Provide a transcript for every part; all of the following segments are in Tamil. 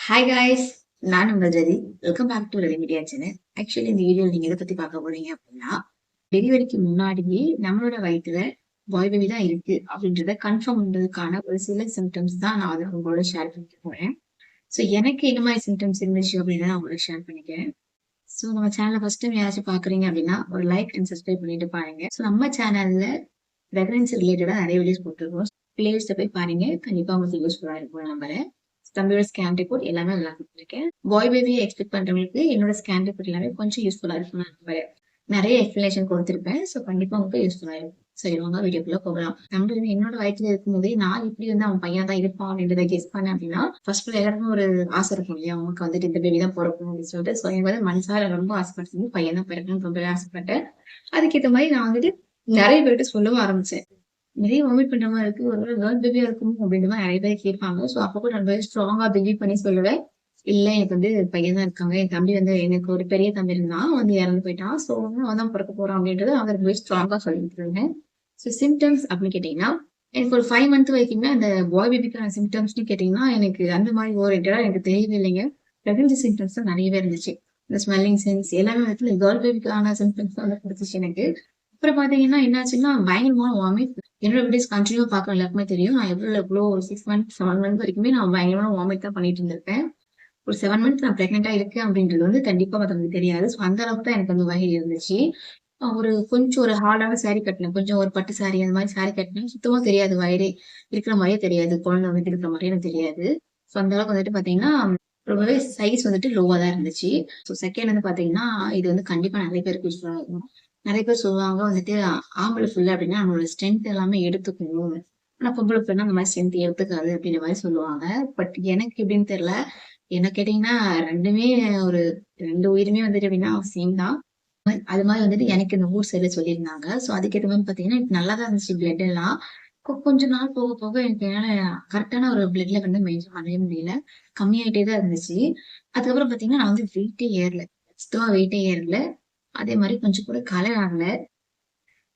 ஹாய் காய்ஸ் நான் உங்கள் Jathi. Welcome back to ready media channel actually இந்த வீடியோ நீங்கள் எதை பத்தி பார்க்க போறீங்க அப்படின்னா டெலிவரிக்கு முன்னாடியே நம்மளோட வயிற்றுல பாய் பேபி தான் இருக்கு அப்படின்றத கன்ஃபார்ம் பண்ணுறதுக்கான ஒரு சில சிம்டம்ஸ் தான் நான் அதை உங்களோட ஷேர் பண்ணிக்க போறேன். ஸோ எனக்கு என்ன மாதிரி சிம்டம்ஸ் இருந்துச்சு அப்படின்னு நான் உங்களோட ஷேர் பண்ணிக்கிறேன். ஸோ நம்ம சேனலை ஃபர்ஸ்ட் டைம் யாராச்சும் பாக்குறீங்க அப்படின்னா ஒரு லைக் அண்ட் சப்ஸ்கிரைப் பண்ணிட்டு பாருங்க. ஸோ நம்ம சேனல்ல பிரெக்னன்சி ரிலேட்டடாக நிறைய வீடியோஸ் போட்டிருக்கோம். பிளேலிஸ்ட்டை போய் பாருங்க. கண்டிப்பா உங்களுக்கு யூஸ்ஃபுல்லாக இருக்கும் நம்புறேன். தம்பியோட ஸ்கேன் ரிப்போர்ட் எல்லாமே நல்லா கொடுத்துருக்கேன். பாய் பேபியை எக்ஸ்பெக்ட் பண்றவங்களுக்கு என்னோட ஸ்கேன் ரிப்போர்ட் எல்லாமே கொஞ்சம் யூஸ்ஃபுல்லா இருக்கும் நான் நம்புறேன். நிறைய எக்ஸ்பிளேஷன் கொடுத்துருப்பேன். ஸோ கண்டிப்பா உங்களுக்கு யூஸ்ஃபுல்லா இருக்கும். சரி இவங்க வீடியோக்குள்ள போகலாம். நம்ம என்னோட வயசுல இருக்கும்போதே நான் இப்படி வந்து அவன் பையன் தான் இருப்பான் அப்படின்றத கெஸ் பண்ணேன் அப்படின்னா ஃபர்ஸ்ட் எல்லாருக்கும் ஒரு ஆசை இருக்கும் இல்லையா? அவங்களுக்கு வந்துட்டு இந்த பேபி தான் பிறக்கணும் அப்படின்னு சொல்லிட்டு. ஸோ எனக்கு வந்து மனசார ரொம்ப ஆசைப்பட்டு பையன் தான் பிறக்கணும்னு ரொம்பவே ஆசைப்பட்டேன். அதுக்கேற்ற மாதிரி நான் வந்துட்டு நிறைய பேர்கிட்ட சொல்லவும் ஆரம்பிச்சேன். நிறைய வாமிட் பண்ற மாதிரி இருக்கு. ஒரு கேர்ள் பேபியா இருக்கும் அப்படின்ற மாதிரி நிறைய பேர் கேட்பாங்க. ஸோ அப்போ கூட நான் ஸ்ட்ராங்கா பிலீவ் பண்ணி சொல்லுவேன். இல்ல எனக்கு வந்து பையன் தான் இருக்காங்க. என் தம்பி வந்து எனக்கு ஒரு பெரிய தம்பி இருந்தான். வந்து இறந்து போயிட்டான். ஸோ வந்து அவன் தான் பிறக்க போறான் அப்படின்றது அவருக்கு போய் ஸ்ட்ராங்கா சொல்லிட்டு இருந்தேன். ஸோ சிம்டம்ஸ் அப்படின்னு கேட்டீங்கன்னா எனக்கு ஒரு ஃபைவ் மந்த் வரைக்குமே அந்த பாய் பேபிக்கான சிம்டம்ஸ்னு கேட்டீங்கன்னா எனக்கு அந்த மாதிரி ஓரியன்டா எனக்கு தெரியவே இல்லைங்க பிரெக்னன்சி சிம்டம்ஸ் தான் நிறையவே இருந்துச்சு. இந்த ஸ்மெல்லிங் சென்ஸ் எல்லாமே வந்து கேர்ள் பேபிக்கான சிம்டம்ஸ் தான் வந்து கொடுத்துச்சு எனக்கு. அப்புறம் பாத்தீங்கன்னா என்னாச்சுன்னா பயங்கரமான வாமிட் என்னோட வீடியோஸ் கண்டினியூ பார்க்க எல்லாருக்குமே தெரியும். நான் எவ்வளோ எவ்வளோ ஒரு சிக்ஸ் மந்த் செவன் மந்த் வரைக்குமே நான் பயங்கரமான வாமிட் தான் பண்ணிட்டு இருந்திருப்பேன். ஒரு செவன் மந்த் நான் பிரெக்னெண்டா இருக்கேன் அப்படின்றது வந்து கண்டிப்பாக மற்றவங்களுக்கு தெரியாது. ஸோ அந்த அளவுக்கு தான் எனக்கு வந்து வகை இருந்துச்சு. ஒரு கொஞ்சம் ஒரு ஹார்டான சாரி கட்டினேன். கொஞ்சம் ஒரு பட்டு சாரி அந்த மாதிரி சாரி கட்டினேன். சுத்தமாக தெரியாது வயிறே. இருக்கிற மாதிரியே தெரியாது. குழந்தை வந்துட்டு இருக்கிற மாதிரியே எனக்கு தெரியாது. ஸோ அந்த அளவுக்கு வந்துட்டு பார்த்தீங்கன்னா ரொம்பவே சைஸ் வந்துட்டு லோவாக தான் இருந்துச்சு. ஸோ செகண்ட் வந்து பார்த்தீங்கன்னா இது வந்து கண்டிப்பாக நிறைய பேருக்கு யூஸ்ஃபுல்லாக இருக்கும் நிறைய பேர் சொல்லுவாங்க வந்துட்டு ஆம்பளை ஃபுல்லா அப்படின்னா நம்மளோட ஸ்ட்ரென்த் எல்லாமே எடுத்துக்கணும். ஆனா பொம்பளை பிள்ளை அந்த மாதிரி ஸ்ட்ரென்த் எடுத்துக்காது அப்படின்ற மாதிரி சொல்லுவாங்க. பட் எனக்கு எப்படின்னு தெரியல. என்ன கேட்டீங்கன்னா ரெண்டுமே ஒரு ரெண்டு உயிருமே வந்துட்டு அப்படின்னா சேம் தான். அது மாதிரி வந்துட்டு எனக்கு இந்த ஊர் சைடுல சொல்லியிருந்தாங்க. ஸோ அதுக்கேற்ற மாதிரி பாத்தீங்கன்னா எனக்கு நல்லா தான் இருந்துச்சு பிளட் எல்லாம். கொஞ்ச நாள் போக போக எனக்கு என்னால கரெக்டான ஒரு பிளட்ல வந்து மெயின்டைன் பண்ணவே முடியல. கம்மியாயிட்டே தான் இருந்துச்சு. அதுக்கப்புறம் பாத்தீங்கன்னா நான் வந்து வெயிட்டே ஏறல. சுத்தமா வெயிட்டே ஏறல. அதே மாதிரி கொஞ்சம் கூட கலர் ஆகல.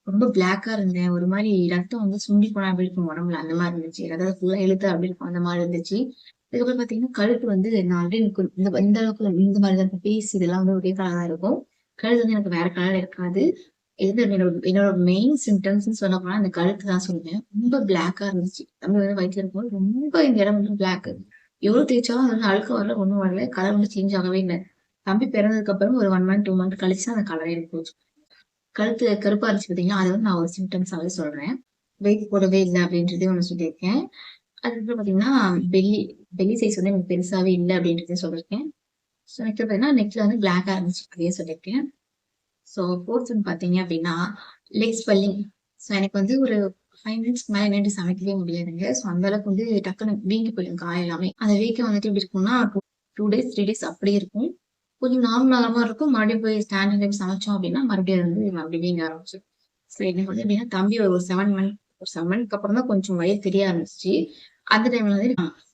ரொம்ப பிளாக்கா இருந்தேன். ஒரு மாதிரி ரத்தம் வந்து சுண்டி போனா அப்படி இருக்கும் உடம்புல. அந்த மாதிரி இருந்துச்சு. அதாவது ஃபுல்லா எழுத்து அப்படி இருக்கும். அந்த மாதிரி இருந்துச்சு. அதுக்கப்புறம் பாத்தீங்கன்னா கழுத்து வந்து நான் ஆல்ரெடி இந்த இந்த அளவுக்கு இந்த மாதிரி தான். பேஸ் இதெல்லாம் வந்து ஒரே கலரா இருக்கும். கழுத்து வந்து எனக்கு வேற கலர் இருக்காது. எது என்னோட என்னோட மெயின் சிம்டம்ஸ் சொல்ல போனா அந்த கழுத்து தான் சொல்லுவேன். ரொம்ப பிளாக்கா இருந்துச்சு. நம்ம வந்து வயிற்றுல இருக்கும்போது ரொம்ப இந்த இடம் வந்து பிளாக் எவ்வளவு தேய்ச்சாலும் அது வந்து அழுக்க வரல ஒண்ணும் வரல. கலர் வந்து சேஞ்ச் ஆகவே இல்லை. தம்பி பிறந்ததுக்கு அப்புறம் ஒரு ஒன் மந்த் டூ மந்த் கழிச்சு அந்த கலரே போச்சு. கழுத்து கருப்பா இருந்துச்சு பார்த்தீங்கன்னா அது வந்து நான் ஒரு சிம்டம்ஸாவே சொல்றேன். வெயிட் போடவே இல்லை அப்படின்றதே ஒன்று சொல்லியிருக்கேன். அதுக்கப்புறம் பார்த்தீங்கன்னா பெல்லி பெல்லி சைஸ் வந்து எனக்கு பெருசாவே இல்லை அப்படின்றதே சொல்லியிருக்கேன். ஸோ நெக்ஸ்ட் பார்த்தீங்கன்னா நெக்ஸ்ட்ல வந்து பிளாக்காக இருந்துச்சு அதே சொல்லியிருக்கேன். ஸோ ஃபோர்த் ஒன் பார்த்தீங்க அப்படின்னா லெக் ஸ்பெல்லிங் ஸோ எனக்கு வந்து ஒரு ஃபைவ் மினிட்ஸ்க்கு மேலே நின்று சமைக்கவே முடியாதுங்க ஸோ அந்த அளவுக்கு வந்து டக்குன்னு வீங்கி போயிடும் காய் எல்லாமே. அந்த வீக்கம் வந்துட்டு எப்படி இருக்கும்னா டூ டேஸ் த்ரீ டேஸ் அப்படியே இருக்கும். கொஞ்சம் நார்மல் மாதிரி இருக்கும். மறுபடியும் போய் ஸ்டாண்டர்ட் டைம் சமைச்சோம் அப்படின்னா மறுபடியும் வந்து மறுபடியும் வீங்க ஆரம்பிச்சு ஸோ என்ன வந்து எப்படின்னா தம்பி ஒரு செவன் மந்த் ஒரு செவன் மந்த்க்கு அப்புறம் தான் கொஞ்சம் வயிறு தெரிய ஆரம்பிச்சிச்சு. அந்த டைம்ல வந்து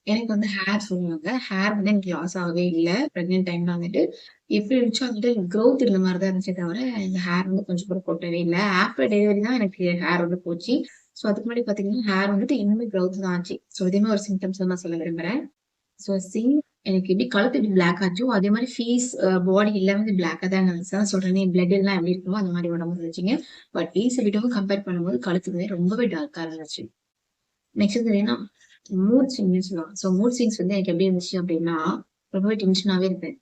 எனக்கு வந்து ஹேர் சொல்லுவாங்க. ஹேர் வந்து எனக்கு லாஸ் ஆகவே இல்லை. ப்ரெக்னென்ட் டைம்ல வந்துட்டு எப்படி இருந்துச்சோ வந்துட்டு க்ரோத் இருந்த மாதிரி தான் இருந்துச்சு தவிர இந்த ஹேர் வந்து கொஞ்சம் கூட கொட்டவே இல்லை. ஆஃப்டர் டெலிவரி தான் எனக்கு ஹேர் வந்து போச்சு. ஸோ அதுக்கு முன்னாடி பார்த்தீங்கன்னா ஹேர் வந்துட்டு இன்னுமே க்ரோத் தான் ஆச்சு. ஸோ இதே ஒரு சிம்டம்ஸ் நான் சொல்ல விரும்புறேன். ஸோ சிங் எனக்கு எப்படி கழுத்து எப்படி பிளாக் ஆச்சோ அதே மாதிரி ஃபேஸ் பாடி எல்லாமே பிளாக்கா தான் இருந்துச்சு தான் சொல்றேன் பிளட் எல்லாம் எப்படி இருக்குமோ அந்த மாதிரி உடம்பு இருந்துச்சுங்க. பட் ஃபேஸ் விடவும் கம்பேர் பண்ணும்போது கழுத்து வந்து ரொம்பவே டார்க்காக இருந்துச்சு. நெக்ஸ்ட் என்ன மூட் ஸ்விங்னு சொல்லுவாங்க. ஸோ மூட் ஸ்விங்ஸ் வந்து எனக்கு எப்படி இருந்துச்சு அப்படின்னா ரொம்பவே டென்ஷனாகவே இருப்பேன்.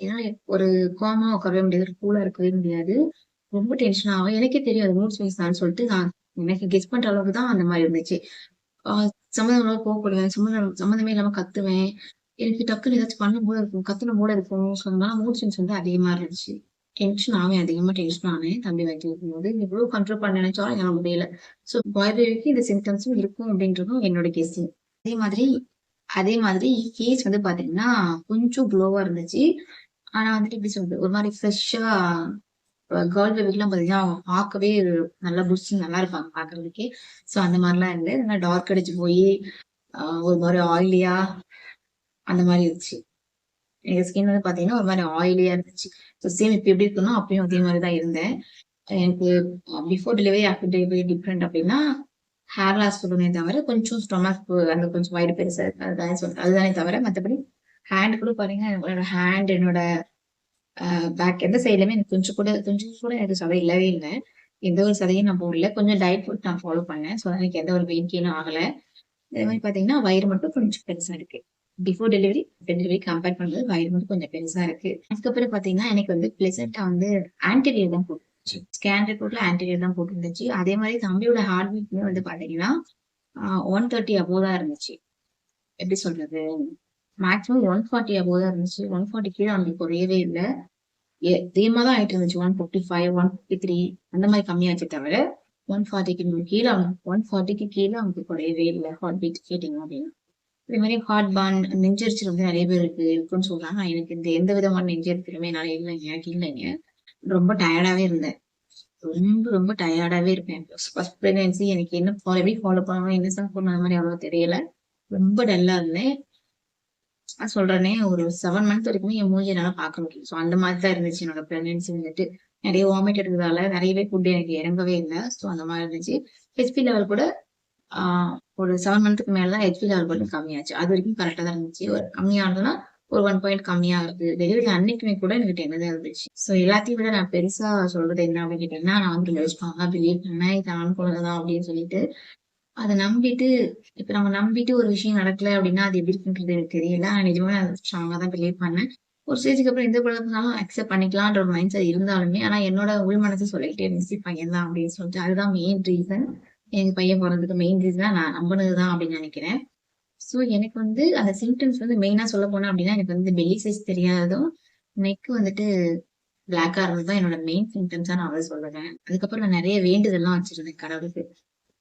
ஏன்னா ஒரு கோமா உட்காரவே முடியாது கூலாக இருக்கவே முடியாது. ரொம்ப டென்ஷன் ஆகும். எனக்கே தெரியும் அது மூட் ஸ்விங்ஸ் தான் சொல்லிட்டு நான் எனக்கு கெஸ் பண்ணுற அளவுக்கு தான் அந்த மாதிரி இருந்துச்சு. சம்மந்தம் போகக்கூடாது சம்மந்தம் சம்மந்தமே இல்லாமல் கத்துவேன். எனக்கு டக்குன்னு ஏதாச்சும் பண்ணும் போது இருக்கும். கத்துன போல இருக்கும் ஸோ அதனால மூட் சென்ஸ் வந்து அதிகமா இருந்துச்சு டென்ஷன் ஆகும் அதிகமா டென்ஷன் ஆனேன் தம்பி வைக்க இருக்கும்போது இவ்வளவு கண்ட்ரோல் பண்ண நினைச்சாலும் என்னால் முடியல. ஸோ பாய் பேபிக்கு இந்த சிம்டம்ஸும் இருக்கும் அப்படின்றதும் என்னோட கேஸிங் அதே மாதிரி அதே மாதிரி கேஸ் வந்து பாத்தீங்கன்னா கொஞ்சம் க்ளோவா இருந்துச்சு. ஆனா வந்துட்டு எப்படி சொல்றது? ஒரு மாதிரி ஃப்ரெஷ்ஷா கேர்ள் பேபிக்கெல்லாம் பாத்தீங்கன்னா பார்க்கவே நல்லா புஷ் நல்லா இருப்பாங்க பாக்குறதுக்கே. ஸோ அந்த மாதிரிலாம் இல்லை. நல்லா டார்க் அடிச்சு போய் ஒரு மாதிரி ஆயிலியா அந்த மாதிரி இருந்துச்சு. எனக்கு ஸ்கின் வந்து பாத்தீங்கன்னா ஒரு மாதிரி ஆயிலியா இருந்துச்சு. ஸோ சேம் இப்போ எப்படி இருக்கணும் அப்பயும் அதே மாதிரி தான் இருந்தேன். எனக்கு before delivery after delivery different அப்படின்னா ஹேர் லாஸ் சொல்லுனே தவிர கொஞ்சம் ஸ்டொமக் அந்த கொஞ்சம் வயிறு பெருசா இருக்கு. அதுதானே சொல்றேன். அதுதானே தவிர மற்றபடி ஹேண்ட் கூட பாருங்க என்னோட ஹேண்ட் என்னோட பேக் எந்த சைட்லயுமே எனக்கு கொஞ்சம் கூட கொஞ்சம் கூட எனக்கு சதை இல்லவே இல்லை. எந்த ஒரு சதையும் நான் போடல. கொஞ்சம் டயட் ஃபுட் நான் ஃபாலோ பண்ணேன். ஸோ எனக்கு எந்த ஒரு வெயின் கெயினும் ஆகலை. இதே மாதிரி பார்த்தீங்கன்னா வயிறு மட்டும் கொஞ்சம் பெருசாக இருக்குது பிஃபோர் டெலிவரி டெலிவரி கம்பேர் பண்ணும்போது வயிறு மட்டும் கொஞ்சம் பெருசாக இருக்கு. அதுக்கப்புறம் பார்த்தீங்கன்னா எனக்கு வந்து பிளசண்டா வந்து ஆன்டீரியர் தான் போட்டுருந்துச்சு ஸ்கேன் ரிப்போர்ட்ல ஆன்டீரியர் தான் போட்டுருந்துச்சு அதே மாதிரி தம்பியோட ஹார்ட் பீட்மே வந்து பார்த்தீங்கன்னா ஒன் தேர்ட்டி அபோவ் தான் இருந்துச்சு. எப்படி சொல்றது? மேக்ஸிமம் ஒன் ஃபார்ட்டி அபோவ் தான் இருந்துச்சு. ஒன் ஃபார்ட்டி கீழே அவனுக்கு குறையவே இல்லை. அதிகமாக தான் ஆயிட்டு இருந்துச்சு. One fifty five one fifty three அந்த மாதிரி கம்மியாச்சு தவிர ஒன் ஃபார்ட்டிக்கு கீழே ஒன் ஃபார்ட்டிக்கு கீழே அவனுக்கு குறையவே இல்லை. ஹார்ட் பீட் கேட்டிங்க அப்படின்னா. இதே மாதிரி ஹார்ட் பான் நெஞ்சரிச்சல் வந்து நிறைய பேருக்கு இருக்குன்னு சொல்றாங்க. எனக்கு இந்த எந்த விதமான நெஞ்சரிச்சலுமே என்னால இல்லைங்க. எனக்கு இல்லைங்க. ரொம்ப டயர்டாவே இருந்தேன். ரொம்ப ரொம்ப டயர்டாவே இருப்பேன். ஃபர்ஸ்ட் பிரெக்னன்சி எனக்கு என்ன ஃபாலோ எப்படி ஃபாலோ பண்ணணும் என்ன சாப்பிடணும் அந்த மாதிரி அவ்வளோ தெரியல. ரொம்ப டல்லா இருந்தேன். நான் சொல்றேனே ஒரு செவன் மந்த் வரைக்குமே என் மூஞ்சி என்னால பார்க்க முடியும் ஸோ அந்த மாதிரி தான் இருந்துச்சு என்னோட பிரெக்னன்சி வந்துட்டு. நிறைய வாமிட் எடுக்கிறதால நிறையவே ஃபுட் எனக்கு இறங்கவே இல்லை. ஸோ அந்த மாதிரி இருந்துச்சு. ஹெச்பி லெவல் கூட ஒரு செவன் மந்த்துக்கு மேல தான் ஹெச்பி லெவல் கொஞ்சம் கம்மியாச்சு. அது வரைக்கும் கரெக்டாக தான் இருந்துச்சு. ஒரு கம்மியானதுன்னா ஒரு ஒன் பாயிண்ட் கம்மியாகுது டெலிவரி அன்னைக்குமே கூட எனக்கு டென் இருந்துச்சு. ஸோ எல்லாத்தையும் விட நான் பெருசா சொல்றது என்ன அப்படின்னு கேட்டீங்கன்னா நான் வந்து பிலீவ் பண்ணேன். இது ஆண் குழந்தைதான் அப்படின்னு சொல்லிட்டு அதை நம்பிட்டு இப்ப நம்ம நம்பிட்டு ஒரு விஷயம் நடக்கல அப்படின்னா அது எப்படி இருக்குன்றது எனக்கு தெரியல. நிஜமே நிஜமா ஸ்ட்ராங்கா தான் பிலீவ் பண்ணேன். ஒரு ஸ்டேஜுக்கு அப்புறம் எந்த குழந்தைனாலும் அக்செப்ட் பண்ணிக்கலான்ற ஒரு மைண்ட் செட் இருந்தாலுமே ஆனா என்னோட உள் மனசு சொல்லிக்கிட்டே இருந்துச்சு பையன் தான் அப்படின்னு சொல்லிட்டு அதுதான் மெயின் ரீசன் எனக்கு பையன் பிறந்ததுக்கு மெயின் ரீசன் நான் நம்பினதுதான் அப்படின்னு நினைக்கிறேன். ஸோ எனக்கு வந்து அந்த சிம்டம்ஸ் வந்து மெயினாக சொல்ல போனா அப்படின்னா எனக்கு வந்து பெல்லி சைஸ் தெரியாததும் நெக் வந்துட்டு பிளாக்காக இருந்தது தான் என்னோட மெயின் சிம்டம்ஸாக நான் வந்து சொல்லுவேன் அதுக்கப்புறம் நான் நிறைய வேண்டுதெல்லாம் வச்சிருந்தேன் கடவுளுக்கு.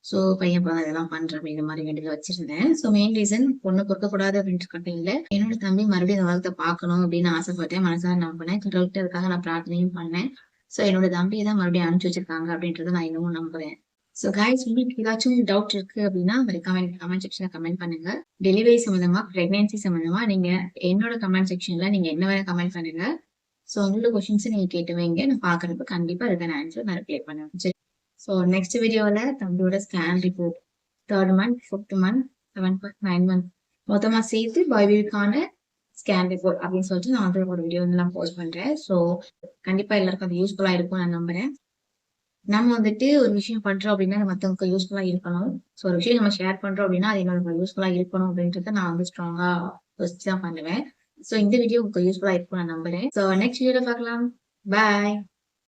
ஸோ பையன் பிறந்த இதெல்லாம் பண்றேன் அப்படிங்கிற மாதிரி வேண்டியது வச்சிருந்தேன். ஸோ மெயின் ரீசன் பொண்ணு கொடுக்கக்கூடாது அப்படின்ட்டு இல்லை. என்னோட தம்பி மறுபடியும் இந்த உலகத்தை பார்க்கணும் அப்படின்னு ஆசைப்பட்டேன் மனசார நம்பினேன். கடவுள்கிட்ட அதுக்காக நான் பிரார்த்தனையும் பண்ணேன். ஸோ என்னோட தம்பியை தான் மறுபடியும் அனுப்பிச்சு வச்சிருக்காங்க அப்படின்றத நான் இன்னமும் நம்புறேன். ஸோ கைஸ் உங்களுக்கு ஏதாச்சும் டவுட் இருக்கு அப்படின்னா கமெண்ட் கமெண்ட் செக்ஷன்ல கமெண்ட் பண்ணுங்க. டெலிவரி சம்மந்தமா பிரெக்னன்சி சம்மந்தமா நீங்க என்னோட கமெண்ட் செக்ஷன்ல நீங்க என்ன வேணா கமெண்ட் பண்ணுங்க. ஸோ உங்களோட கொஸ்டின்ஸ் நீங்க கேட்டு வைங்க. நான் பாக்குறப்ப கண்டிப்பா அதுக்கான ஆன்சர் நான் ரிப்ளை பண்ணுவேன். சரி. ஸோ நெக்ஸ்ட் வீடியோவில் தம்பியோட scan report third month fifth month seventh month nine month மொத்தமாக சேர்த்து பாய்விற்கான ஸ்கேன் ரிப்போர்ட் அப்படின்னு சொல்லிட்டு நான் வந்து ஒரு வீடியோ எல்லாம் போஸ்ட் பண்ணுறேன் ஸோ கண்டிப்பாக எல்லாருக்கும் அது யூஸ்ஃபுல்லாக இருக்கும் நான் நம்புறேன். நம்ம வந்துட்டு ஒரு விஷயம் பண்றோம் அப்படின்னா மத்தவங்க யூஸ்ஃபுல்லா இருக்கணும். ஸோ ஒரு விஷயம் நம்ம ஷேர் பண்றோம் அப்படின்னா அது என்னோட யூஸ்ஃபுல்லா இருக்கணும் அப்படின்றத நான் வந்து ஸ்ட்ராங்கா யோசிச்சு தான் பண்ணுவேன். ஸோ இந்த வீடியோ உங்களுக்கு யூஸ்ஃபுல்லா இருக்கும் நான் நம்புறேன். ஸோ நெக்ஸ்ட் வீடியோ பார்க்கலாம். பாய்